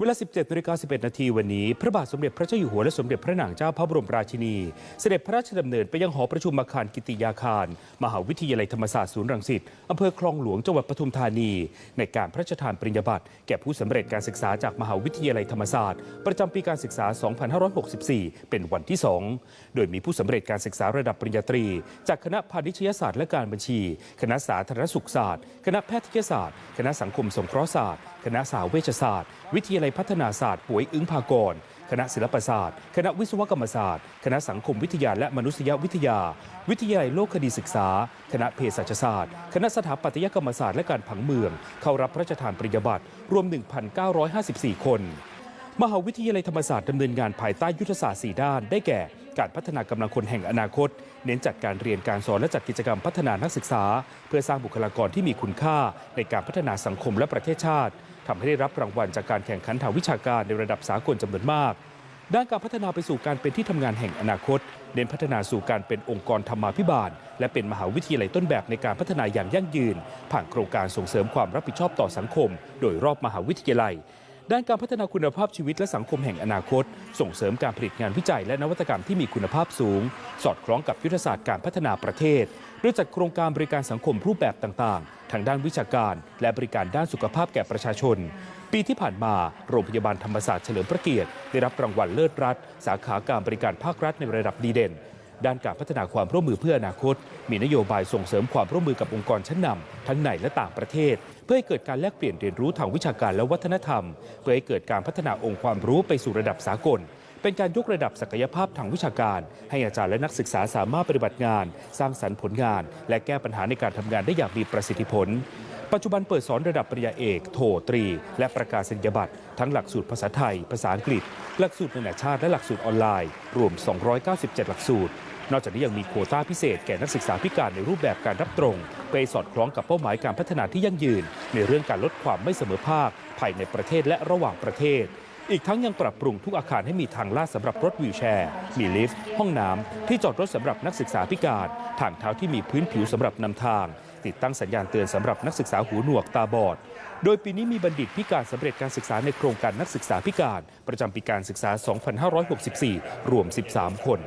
เวลา 17นาฬิกา11 นาทีวันนี้ พระบาทสมเด็จพระเจ้าอยู่หัวและสมเด็จพระนางเจ้าพระบรมราชินี เสด็จพระราชดำเนินไปยังหอประชุมอาคารกิติยาคาร มหาวิทยาลัยธรรมศาสตร์ศูนย์รังสิตอำเภอคลองหลวงจังหวัดปทุมธานี ในการพระราชทานปริญญาบัตรแก่ผู้สำเร็จการศึกษาจากมหาวิทยาลัยธรรมศาสตร์ ประจำปีการศึกษา 2564 เป็นวันที่ 2 โดยมีผู้สำเร็จการศึกษาระดับปริญญาตรี จากคณะพาณิชยศาสตร์และการบัญชี คณะสาธารณสุขศาสตร์ คณะแพทยศาสตร์ คณะสังคมสงเคราะห์ศาสตร์ คณะสาวเวชศาสตร์ วิทยาลัยพัฒนาศาสตร์ป่วยอึ้งพากร คณะศิลปศาสตร์ คณะวิศวกรรมศาสตร์ คณะสังคมวิทยาและมนุษยวิทยา วิทยาลัยโลกคดีศึกษา คณะเภสัชศาสตร์ คณะสถาปัตยกรรมศาสตร์และการผังเมือง เข้ารับพระราชทานปริญญาบัตรรวม 1,954 คน มหาวิทยาลัยธรรมศาสตร์ดำเนินงานภายใต้ยุทธศาสตร์ 4 ด้านได้แก่ การพัฒนากำลังคนแห่งอนาคต เน้นจัดการเรียนการสอนและจัดกิจกรรมพัฒนานักศึกษา เพื่อสร้างบุคลากรที่มีคุณค่า ในการพัฒนาสังคมและประเทศชาติทำให้ได้รับรางวัลจากการแข่งขันทางวิชาการในระดับสากลจำนวนมากด้านการพัฒนาไปสู่การเป็นที่ทำงานแห่งอนาคต เน้นพัฒนาสู่การเป็นองค์กรธรรมาภิบาล และเป็นมหาวิทยาลัยต้นแบบในการพัฒนาอย่างยั่งยืน ผ่านโครงการส่งเสริมความรับผิดชอบต่อสังคม โดยรอบมหาวิทยาลัย ด้านการพัฒนาคุณภาพชีวิตและสังคมแห่งอนาคต ส่งเสริมการผลิตงานวิจัยและนวัตกรรมที่มีคุณภาพสูง สอดคล้องกับยุทธศาสตร์การพัฒนาประเทศโดยจัดโครงการบริการสังคมรูปแบบต่างๆ ทางด้านวิชาการ และบริการด้านสุขภาพแก่ประชาชน ปีที่ผ่านมาโรงพยาบาลธรรมศาสตร์เฉลิมพระเกียรติได้รับรางวัลเลิศรัฐ สาขาการบริการภาครัฐในระดับดีเด่น ด้านการพัฒนาความร่วมมือเพื่ออนาคต มีนโยบายส่งเสริมความร่วมมือกับองค์กรชั้นนำทั้งในและต่างประเทศ เพื่อให้เกิดการแลกเปลี่ยนเรียนรู้ทางวิชาการและวัฒนธรรม เพื่อให้เกิดการพัฒนาองค์ความรู้ไปสู่ระดับสากล เป็นการยกระดับศักยภาพทางวิชาการ ให้อาจารย์และนักศึกษาสามารถปฏิบัติงาน สร้างสรรค์ผลงาน และแก้ปัญหาในการทำงานได้อย่างมีประสิทธิผล ปัจจุบันเปิดสอนระดับปริญญาเอก โทตรี และประกาศนียบัตร ทั้งหลักสูตรภาษาไทย ภาษาอังกฤษ หลักสูตรนานาชาติและหลักสูตรออนไลน์ รวม 297 หลักสูตร นอกจากนี้ยังมีโควต้าพิเศษแก่นักศึกษาพิการในรูปแบบการรับตรงเพื่อสอดคล้องกับเป้าหมายการพัฒนาที่ยั่งยืน ในเรื่องการลดความไม่เสมอภาค ภายในประเทศและระหว่างประเทศอีกทั้งยังปรับปรุงทุกอาคารให้มีทางลาดสำหรับรถวีลแชร์ มีลิฟต์ ห้องน้ำที่จอดรถสำหรับนักศึกษาพิการ ทางเท้าที่มีพื้นผิวสำหรับนำทาง ติดตั้งสัญญาณเตือนสำหรับนักศึกษาหูหนวกตาบอด โดยปีนี้มีบัณฑิตพิการสำเร็จการศึกษาในโครงการนักศึกษาพิการ ประจำปีการศึกษา 2564 รวม 13 คน